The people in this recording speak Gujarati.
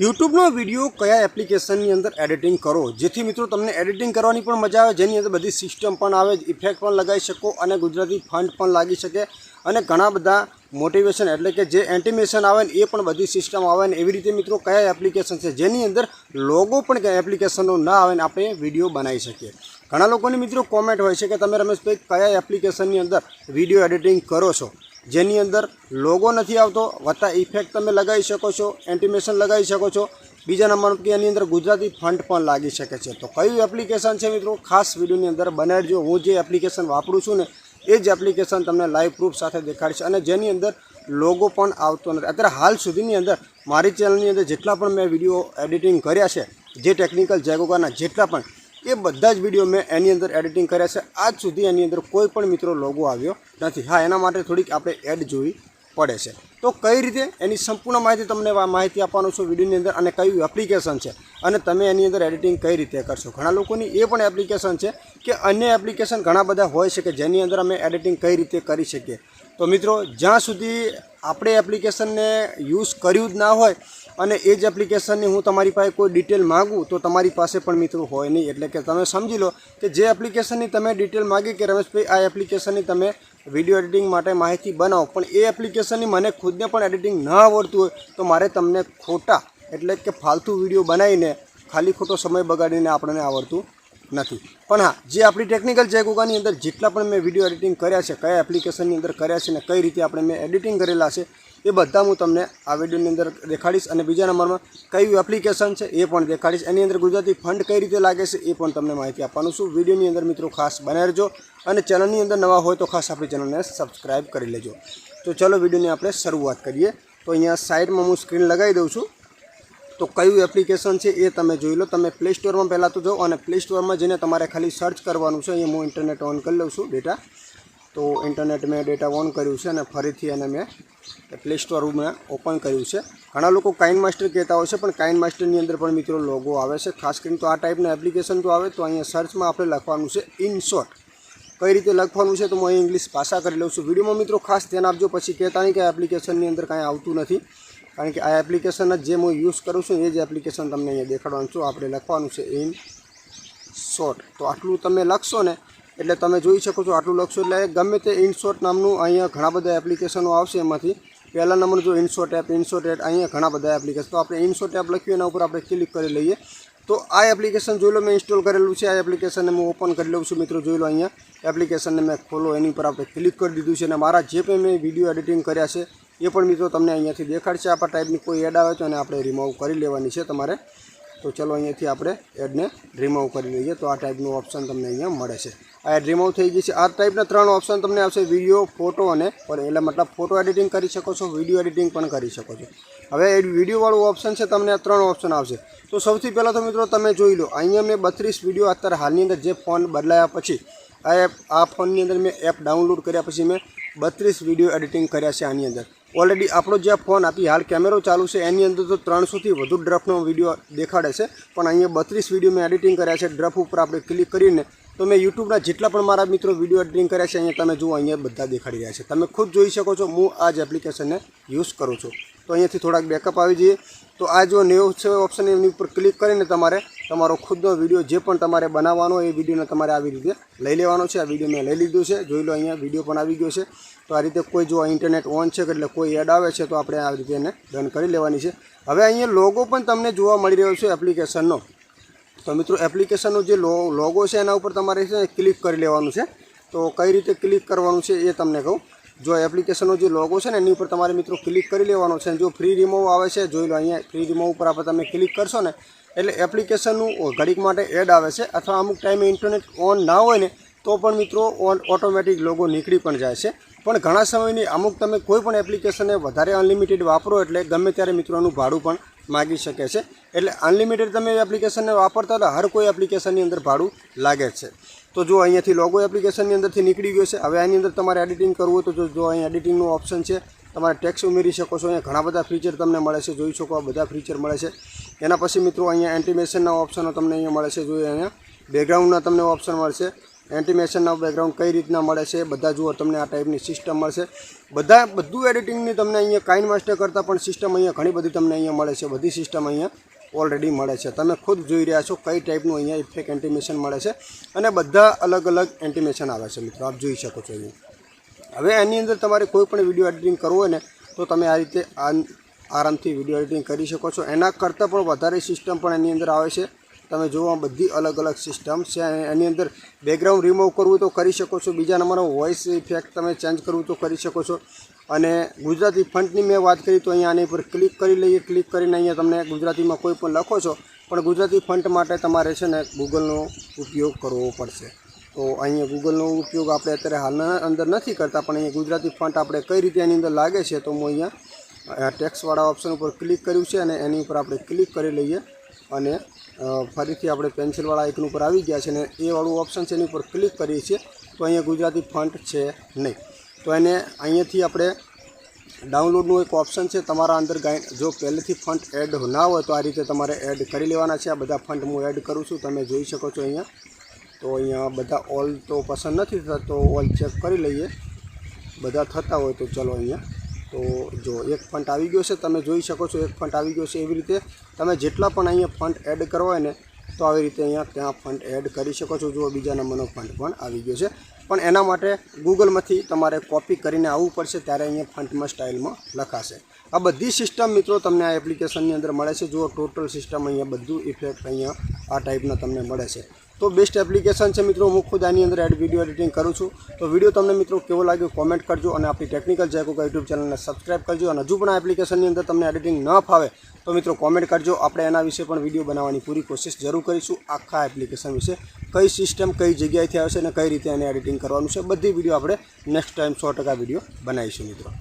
યુટ્યુબનો વીડિયો કયા એપ્લિકેશનની અંદર એડિટિંગ કરો? જેથી મિત્રો તમને એડિટિંગ કરવાની પણ મજા આવે, જેની અંદર બધી સિસ્ટમ પણ આવે, ઇફેક્ટ પણ લગાવી શકો અને ગુજરાતી ફંડ પણ લાગી શકે. અને ઘણા બધા મોટિવેશન એટલે કે જે એન્ટિમેશન આવે ને એ પણ બધી સિસ્ટમ આવે ને એવી રીતે મિત્રો કયા એપ્લિકેશન છે, જેની અંદર લોગો પણ કયા એપ્લિકેશનનો ના આવે ને આપણે વીડિયો બનાવી શકીએ. ઘણા લોકોની મિત્રો કોમેન્ટ હોય છે કે તમે રમેશભાઈ કયા એપ્લિકેશનની અંદર વીડિયો એડિટિંગ કરો છો? જેની અંદર લોગો નથી આવતો, વત્તા ઇફેક્ટ તમે લગાવી શકો છો એન્ટિમેશન લગાવી શકો છો. બીજા નંબર કે એની અંદર ગુજરાતી ફંડ પણ લાગી શકે છે. તો કયું એપ્લિકેશન છે મિત્રો? ખાસ વિડીયોની અંદર બનાવજો. હું જે એપ્લિકેશન વાપરું છું ને, એ જ એપ્લિકેશન તમને લાઈવ પ્રૂફ સાથે દેખાડશે અને જેની અંદર લોગો પણ આવતો નથી. અત્યારે હાલ સુધીની અંદર મારી ચેનલની અંદર જેટલા પણ મેં વીડિયો એડિટિંગ કર્યા છે, જે ટેકનિકલ જેગોગાના જેટલા પણ એ બધા જ વીડિયો મેં એની અંદર એડિટિંગ કર્યા છે. આજ સુધી એની અંદર કોઈ પણ મિત્રો લોગો આવ્યો નથી. હા, એના માટે થોડીક આપણે એડ જોવી પડે છે. તો કઈ રીતે? એની સંપૂર્ણ માહિતી તમને માહિતી આપવાનો છું વિડીયોની અંદર અને કયું એપ્લિકેશન છે અને તમે એની અંદર એડિટિંગ કઈ રીતે કરશો. ઘણા લોકોની એ પણ એપ્લિકેશન છે કે અન્ય એપ્લિકેશન ઘણા બધા હોય છે કે જેની અંદર અમે એડિટિંગ કઈ રીતે કરી શકીએ. તો મિત્રો, જ્યાં સુધી આપણે એપ્લિકેશનને યુઝ કર્યું જ ના હોય અને એ જ એપ્લિકેશનની હું તમારી પાસે કોઈ ડિટેલ માગું તો તમારી પાસે પણ મિત્રો હોય નહીં. એટલે કે તમે સમજી લો કે જે એપ્લિકેશનની તમે ડિટેલ માગી કે રમેશભાઈ, આ એપ્લિકેશનની તમે વીડિયો એડિટિંગ માટે માહિતી બનાવો, પણ એ એપ્લિકેશનની મને ખુદને પણ એડિટિંગ ન આવડતું હોય તો મારે તમને ખોટા એટલે કે ફાલતુ વીડિયો બનાવીને ખાલી ખોટો સમય બગાડીને આપણને આવડતું નથી. પણ હા, જે આપણી ટેકનિકલ જેગોગાની અંદર જેટલા પણ મેં વીડિયો એડિટિંગ કર્યા છે, કયા એપ્લિકેશનની અંદર કર્યા છે અને કઈ રીતે આપણે મેં એડિટિંગ કરેલા છે એ બધા હું તમને આ વિડીયોની અંદર દેખાડીશ અને બીજા નંબરમાં કયું એપ્લિકેશન છે એ પણ દેખાડીશ. એની અંદર ગુજરાતી ફંડ કઈ રીતે લાગે છે એ પણ તમને માહિતી આપવાનું છું. વિડીયોની અંદર મિત્રો ખાસ બનાવી રહેજો અને ચેનલની અંદર નવા હોય તો ખાસ આપણી ચેનલને સબસ્ક્રાઈબ કરી લેજો. તો ચલો વિડીયોની આપણે શરૂઆત કરીએ. તો અહીંયા સાઈડમાં હું સ્ક્રીન લગાવી દઉં છું. તો કયું એપ્લિકેશન છે એ તમે જોઈ લો. તમે પ્લે સ્ટોરમાં પહેલાં તો જાઓ અને પ્લે સ્ટોરમાં જઈને તમારે ખાલી સર્ચ કરવાનું છે. અહીંયા હું ઇન્ટરનેટ ઓન કરી લઉં છું ડેટા તો ઇન્ટરનેટ મેં ડેટા ઓન કર્યું છે અને ફરીથી એને મેં પ્લે સ્ટોર મેં ઓપન કર્યું છે. ઘણા લોકો કાઇન માસ્ટર કહેતા હોય છે, પણ કાઇન માસ્ટરની અંદર પણ મિત્રો લોગો આવે છે. ખાસ કરીને તો આ ટાઈપના એપ્લિકેશન તો આવે, તો અહીંયા સર્ચમાં આપણે લખવાનું છે ઇન શોર્ટ કઈ રીતે લખવાનું છે તો હું ઇંગ્લિશ ભાષા કરી લઉં છું. વિડીયોમાં મિત્રો ખાસ ધ્યાન આપજો, પછી કહેતા નહીં કે એપ્લિકેશનની અંદર કાંઈ આવતું નથી. કારણ કે આ એપ્લિકેશન જ જે હું યુઝ કરું છું એ જ એપ્લિકેશન તમને અહીંયા દેખાડવાનું છું. આપણે લખવાનું છે ઇન શોર્ટ તો આટલું તમે લખશો ને એટલે તમે જોઈ શકો છો આટલું લખશો એટલે ગમે તે ઇનશોર્ટ નામનું અહીંયા ઘણા બધા એપ્લિકેશનો આવશે એમાંથી. પહેલા નંબર જો ઇનશોર્ટ એપ ઇનશોર્ટ એપ અહીંયા ઘણા બધા એપ્લિકેશન. તો આપણે ઇનશોર્ટ એપ લખ્યું, એના ઉપર આપણે ક્લિક કરી લઈએ. તો આ એપ્લિકેશન જોઈ લો, મેં ઇન્સ્ટોલ કરેલું છે. આ એપ્લિકેશનને હું ઓપન કરી લઉં છું મિત્રો, જોઈ લો અહીંયા. એપ્લિકેશનને મેં ખોલો, એની પર આપણે ક્લિક કરી દીધું છે. અને મારા જે પણ મેં વીડિયો એડિટિંગ કર્યા છે, એ પણ મિત્રો તમને અહીંયાથી દેખાડશે. આપણા ટાઈપની કોઈ એડ આવે તો એને આપણે રિમૂવ કરી લેવાની છે તમારે. તો ચલો અહીંયાથી આપણે એડને રિમૂવ કરી લઈએ તો આ ટાઈપનું ઓપ્શન તમને અહીંયા મળે છે. આ એડ રિમૂવ થઈ છે. આ ટાઈપના ત્રણ ઓપ્શન તમને આવશે. વીડિયો ફોટો અને એટલે મતલબ ફોટો એડિટિંગ કરી શકો છો વીડિયો એડિટિંગ પણ કરી શકો છો. હવે એ વિડીયોવાળું ઓપ્શન છે, તમને આ ત્રણ ઓપ્શન આવશે. તો સૌથી પહેલાં તો મિત્રો તમે જોઈ લો, અહીંયા મેં બત્રીસ વીડિયો અત્યારે હાલની અંદર જે ફોન બદલાયા પછી, આ એપ આ ફોનની અંદર મેં એપ ડાઉનલોડ કર્યા પછી મેં બત્રીસ વીડિયો એડિટિંગ કર્યા છે આની અંદર. ઓલરેડી આપણો જે ફોન આપી, હાલ કેમેરો ચાલુ છે, એની અંદર તો ત્રણસોથી વધુ ડ્રફનો વીડિયો દેખાડે છે. પણ અહીંયા બત્રીસ વીડિયો મેં એડિટિંગ કર્યા છે, ડ્રફ ઉપર આપણે ક્લિક કરીને. તો મેં યુટ્યુબના જેટલા પણ મારા મિત્રો વીડિયો એડિટિંગ કર્યા છે, અહીંયા તમે જુઓ, અહીંયા બધા દેખાડી રહ્યા છે. તમે ખુદ જોઈ શકો છો, હું આ જ એપ્લિકેશનને યુઝ કરું છું. તો અહીંયાથી થોડાક બેકઅપ આવી જઈએ. તો આ જો નેવ છે ઓપ્શન એની ઉપર ક્લિક કરીને તમારે તમારો ખુદનો વીડિયો જે પણ તમારે બનાવવાનો એ વિડીયોને તમારે આવી રીતે લઈ લેવાનો છે. આ વીડિયો મેં લઈ લીધું છે. જોઈ લો અહીંયા વીડિયો પણ આવી ગયો છે. તો આ રીતે કોઈ જો ઇન્ટરનેટ ઓન છે એટલે કોઈ એડ આવે છે તો આપણે આ રીતે એને ડન કરી લેવાની છે. હવે અહીંયા લોગો પણ તમને જોવા મળી રહ્યો છે એપ્લિકેશનનો તો મિત્રો એપ્લિકેશનનો જે લોગો છે એના ઉપર તમારે ક્લિક કરી લેવાનું છે. તો કઈ રીતે ક્લિક કરવાનું છે એ તમને કહું. જો એપ્લિકેશનનો જે લોગો છે ને, એની ઉપર તમારે મિત્રો ક્લિક કરી લેવાનો છે. જો ફ્રી રિમૂવ આવે છે, જોઈ લો અહીંયા ફ્રી રિમૂવ ઉપર આપણે તમે ક્લિક કરશો ને, એટલે એપ્લિકેશનનું ઘડીક માટે એડ આવે છે. અથવા અમુક ટાઈમે ઇન્ટરનેટ ઓન ના હોય ને, તો પણ મિત્રો ઓન ઓટોમેટિક લોગો નીકળી પણ જાય છે. પણ ઘણા સમયની અમુક તમે કોઈ પણ એપ્લિકેશનને વધારે અનલિમિટેડ વાપરો એટલે ગમે ત્યારે મિત્રોનું ભાડું પણ માગી શકે છે. એટલે અનલિમિટેડ તમે એપ્લિકેશનને વાપરતા તો હર કોઈ એપ્લિકેશનની અંદર ભાડું લાગે છે. તો જો અહીંયાથી લોગો એપ્લિકેશનની અંદરથી નીકળી ગયો છે, હવે આની અંદર તમારે એડિટિંગ કરવું હોય તો જો અહીં એડિટિંગનું ઓપ્શન છે, તમારે ટેક્સ ઉમેરી શકો છો, અહીંયા ઘણા બધા ફીચર તમને મળે છે, જોઈ શકો આ બધા ફીચર મળે છે. એના પછી મિત્રો અહીંયા એન્ટિમેશનના ઓપ્શનો તમને અહીંયા મળે છે જોઈએ અહીંયા બેકગ્રાઉન્ડના તમને ઓપ્શન મળશે એન્ટિમેશનના બેકગ્રાઉન્ડ કઈ રીતના મળે છે, બધા જુઓ તમને આ ટાઈપની સિસ્ટમ મળશે. બધા બધું એડિટિંગની તમને અહીંયા કાઇન માસ્ટર કરતાં પણ સિસ્ટમ અહીંયા ઘણી બધી તમને અહીંયા મળે છે, બધી સિસ્ટમ અહીંયા ઓલરેડી મળે છે. તમે ખુદ જોઈ રહ્યા છો કઈ ટાઈપનું અહીંયા ઇફેક્ટ એન્ટિમેશન મળે છે અને બધા અલગ અલગ એન્ટિમેશન આવે છે મિત્રો. આપ જોઈ શકો છો અહીંયા. હવે એની અંદર તમારે કોઈ પણ વીડિયો એડિટિંગ કરવું હોય ને, તો તમે આ રીતે આરામથી વીડિયો એડિટિંગ કરી શકો છો. એના કરતાં પણ વધારે સિસ્ટમ પણ એની અંદર આવે છે. તમે જુઓ બધી અલગ અલગ સિસ્ટમ છે એની અંદર બેકગ્રાઉન્ડ રિમૂવ કરવું તો કરી શકો છો. બીજા નંબરનો વોઇસ ઇફેક્ટ તમે ચેન્જ કરવું તો કરી શકો છો. અને ગુજરાતી ફંટની મેં વાત કરી તો અહીંયા આની પર ક્લિક કરી લઈએ. ક્લિક કરીને અહીંયા તમને ગુજરાતીમાં કોઈ પણ લખો છો, પણ ગુજરાતી ફંટ માટે તમારે છે ને ગૂગલનો ઉપયોગ કરવો પડશે. તો અહીંયા ગૂગલનો ઉપયોગ આપણે અત્યારે હાલના અંદર નથી કરતા, પણ અહીંયા ગુજરાતી ફંટ આપણે કઈ રીતે એની અંદર લાગે છે તો હું અહીંયા ટેક્સવાળા ઓપ્શન ઉપર ક્લિક કર્યું છે અને એની ઉપર આપણે ક્લિક કરી લઈએ. અને ફરીથી આપણે પેન્સિલવાળા આઇકન ઉપર આવી ગયા છે અને એ વાળું ઓપ્શન છે એની ઉપર ક્લિક કરીએ છીએ, તો અહીંયા ગુજરાતી ફંટ છે નહીં. તો એને અહીંયાથી આપણે ડાઉનલોડનું એક ઓપ્શન છે, તમારા અંદર ગાઈ જો પહેલેથી ફંટ એડ ના હોય તો આ રીતે તમારે એડ કરી લેવાના છે. આ બધા ફંટ હું એડ કરું છું, તમે જોઈ શકો છો અહીંયા. તો અહીંયા બધા ઓલ તો પસંદ નથી થતા, તો ઓલ ચેક કરી લઈએ. બધા થતા હોય તો ચલો અહીંયા. તો જો એક ફંટ આવી ગયો છે, તમે જોઈ શકો છો એક ફંટ આવી ગયો છે. એવી રીતે તમે જેટલા પણ અહીંયા ફંટ એડ કરવા હોય ને, તો આવી રીતે અહીંયા ત્યાં ફંટ એડ કરી શકો છો. જુઓ બીજા નંબરનો ફંટ પણ આવી ગયો છે. પણ એના માટે ગૂગલમાંથી તમારે કોપી કરીને આવવું પડશે, ત્યારે અહીંયા ફંટમાં સ્ટાઇલમાં લખાશે. આ બધી સિસ્ટમ મિત્રો તમને આ એપ્લિકેશનની અંદર મળે છે. જુઓ ટોટલ સિસ્ટમ અહીંયા બધું ઇફેક્ટ અહીંયા આ ટાઈપના તમને મળે છે. તો બેસ્ટ એપ્લિકેશન છે મિત્રો, હું ખુદ આની અંદર એડ વીડિયો એડિટિંગ કરું છું. તો વીડિયો તમને મિત્રો કેવો લાગ્યો કોમેન્ટ કરજો અને આપણી ટેકનિકલ જેકોકા યુટ્યુબ ચેનલને સબસ્ક્રાઇબ કરજો અને હજુ પણ આ એપ્લિકેશનની અંદર તમને એડિટિંગ ન ફાવે, તો મિત્રો કોમેન્ટ કરજો. આપણે એના વિશે પણ વીડિયો બનાવવાની પૂરી કોશિશ જરૂર કરીશું. આખા એપ્લિકેશન વિશે કઈ સિસ્ટમ કઈ જગ્યાએથી આવશે અને કઈ રીતે એને એડિટિંગ કરવાનું છે, બધી વીડિયો આપણે નેક્સ્ટ ટાઈમ સો ટકા વીડિયો બનાવીશું મિત્રો.